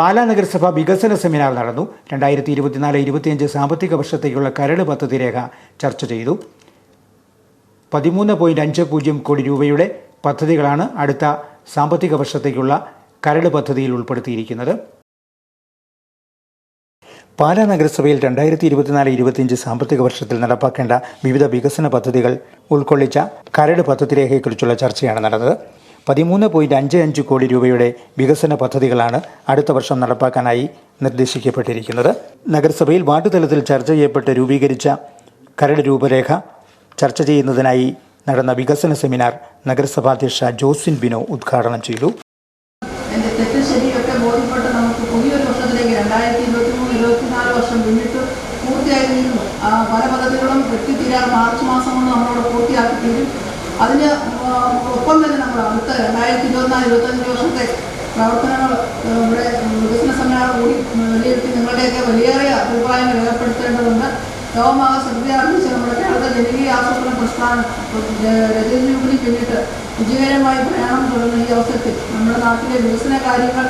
പാലാ നഗരസഭ വികസന സെമിനാർ നടന്നു. രണ്ടായിരത്തി ഇരുപത്തിനാല് ഇരുപത്തിയഞ്ച് സാമ്പത്തിക വർഷത്തേക്കുള്ള കരട് പദ്ധതി രേഖ ചർച്ച ചെയ്തു. പതിമൂന്ന് പോയിന്റ് അഞ്ച് പൂജ്യം കോടി രൂപയുടെ പദ്ധതികളാണ് അടുത്ത സാമ്പത്തിക വർഷത്തേക്കുള്ള കരട് പദ്ധതിയിൽ ഉൾപ്പെടുത്തിയിരിക്കുന്നത്. പാലാ നഗരസഭയിൽ രണ്ടായിരത്തി ഇരുപത്തിനാല് ഇരുപത്തിയഞ്ച് സാമ്പത്തിക വർഷത്തിൽ നടപ്പാക്കേണ്ട വിവിധ വികസന പദ്ധതികൾ ഉൾക്കൊള്ളിച്ച കരട് പദ്ധതി രേഖയെക്കുറിച്ചുള്ള ചർച്ചയാണ് നടന്നത്. പതിമൂന്ന് പോയിന്റ് അഞ്ച് അഞ്ച് കോടി രൂപയുടെ വികസന പദ്ധതികളാണ് അടുത്ത വർഷം നടപ്പാക്കാനായി നിർദ്ദേശിക്കപ്പെട്ടിരിക്കുന്നത്. നഗരസഭയിൽ വാർഡ് തലത്തിൽ ചർച്ച ചെയ്യപ്പെട്ട് രൂപീകരിച്ച കരട് രൂപരേഖ ചർച്ച ചെയ്യുന്നതിനായി നടന്ന വികസന സെമിനാർ നഗരസഭാധ്യക്ഷ ജോസിൻ ബിനോ ഉദ്ഘാടനം ചെയ്തു. പൂർത്തിയായി പല പദ്ധതികളും എത്തിത്തീരാൻ മാർച്ച് മാസം കൊണ്ട് നമ്മളോട് പൂർത്തിയാക്കി തീരും. അതിന് ഒപ്പം തന്നെ നമ്മൾ അടുത്ത രണ്ടായിരത്തി ഇരുപത്തിനാല് ഇരുപത്തഞ്ച് വർഷത്തെ പ്രവർത്തനങ്ങൾ നമ്മുടെ വികസന സമ്മേളനം കൂടി വിലയിരുത്തി നിങ്ങളുടെയൊക്കെ വലിയേറിയ അഭിപ്രായങ്ങൾ രേഖപ്പെടുത്തേണ്ടതുണ്ട്. ലോകമാകെ ശ്രദ്ധയാർജിച്ച് നമ്മുടെ കേരളത്തെ ജനകീയ ആസൂത്രണ പ്രസ്ഥാനം രജത ജൂബിലി പിന്നിട്ട് വിജയകരമായി പ്രയാണം തുടർന്ന ഈ അവസരത്തിൽ നമ്മുടെ നാട്ടിലെ വികസന കാര്യങ്ങൾ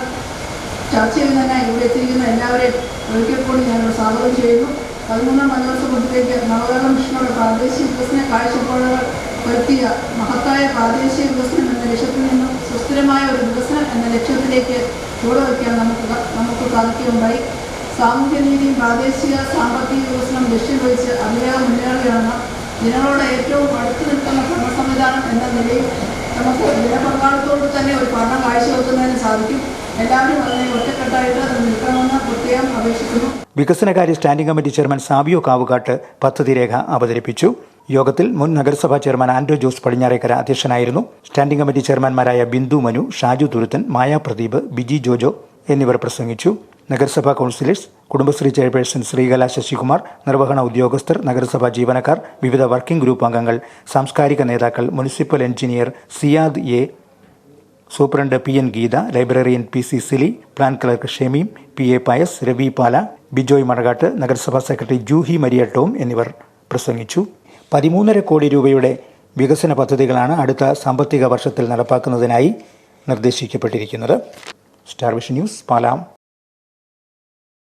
ചർച്ച ചെയ്യുന്നതിനായി ഇവിടെ എത്തിയിരിക്കുന്ന എല്ലാവരെയും ഒരിക്കൽ കൂടി ഞാനിവിടെ സ്വാഗതം ചെയ്യുന്നു. പതിമൂന്നാം പഞ്ചവർഷ പദ്ധതിയിലേക്ക് നവകേരള മിഷനോട് പ്രാദേശിക വികസന കാഴ്ചപ്പാടുകൾ വരുത്തിയ മഹത്തായ പ്രാദേശിക വികസനം എന്ന ലക്ഷ്യത്തിൽ നിന്നും സുസ്ഥിരമായ ഒരു വികസനം എന്ന ലക്ഷ്യത്തിലേക്ക് ചുവടുവയ്ക്കാൻ നമുക്ക് നമുക്ക് സാധിക്കുകയുണ്ടായി. സാമൂഹ്യനീതിയും പ്രാദേശിക സാമ്പത്തിക വികസനം ലക്ഷ്യം വെച്ച് അതിവേഗം മുന്നേറുകയാണ് ജനങ്ങളോട് ഏറ്റവും അടുത്തു നിൽക്കുന്ന ഭരണ സംവിധാനം എന്ന നിലയിൽ നമുക്ക് ജനപങ്കാളിത്തോട് തന്നെ ഒരു ഭരണം കാഴ്ചവെക്കുന്നതിന് സാധിക്കും. എല്ലാവരും അതിനെ ഒറ്റക്കെട്ടായിട്ട് നിൽക്കണമെന്ന് പ്രത്യേകം അപേക്ഷിക്കുന്നു. വികസനകാര്യ standing committee chairman Sabio Kavukattu പദ്ധതി രേഖ അവതരിപ്പിച്ചു. യോഗത്തിൽ മുൻ നഗരസഭാ ചെയർമാൻ ആൻഡ്രോ ജോസ് പടിഞ്ഞാറേക്കര അധ്യക്ഷനായിരുന്നു. സ്റ്റാൻഡിംഗ് കമ്മിറ്റി ചെയർമാൻമാരായ ബിന്ദു മനു ഷാജു തുരുത്തൻ മായ പ്രദീപ് ബിജി ജോജോ എന്നിവർ പ്രസംഗിച്ചു. നഗരസഭാ കൗൺസിലേഴ്സ് കുടുംബശ്രീ ചെയർപേഴ്സൺ ശ്രീകല ശശികുമാർ നിർവഹണ ഉദ്യോഗസ്ഥർ നഗരസഭാ ജീവനക്കാർ വിവിധ വർക്കിംഗ് ഗ്രൂപ്പ് അംഗങ്ങൾ സാംസ്കാരിക നേതാക്കൾ municipal engineer Siyad A superintendent P N Geetha librarian P C Sili plan clerk Shemeem P A Pius Ravi Pala Bijoy Manakattu നഗരസഭാ സെക്രട്ടറി ജൂഹി മരിയ ടോം എന്നിവർ പ്രസംഗിച്ചു. പതിമൂന്നര കോടി രൂപയുടെ വികസന പദ്ധതികളാണ് അടുത്ത സാമ്പത്തിക വർഷത്തിൽ നടപ്പാക്കുന്നതിനായി നിർദ്ദേശിക്കപ്പെട്ടിരിക്കുന്നത്. Star vision news പാലാം.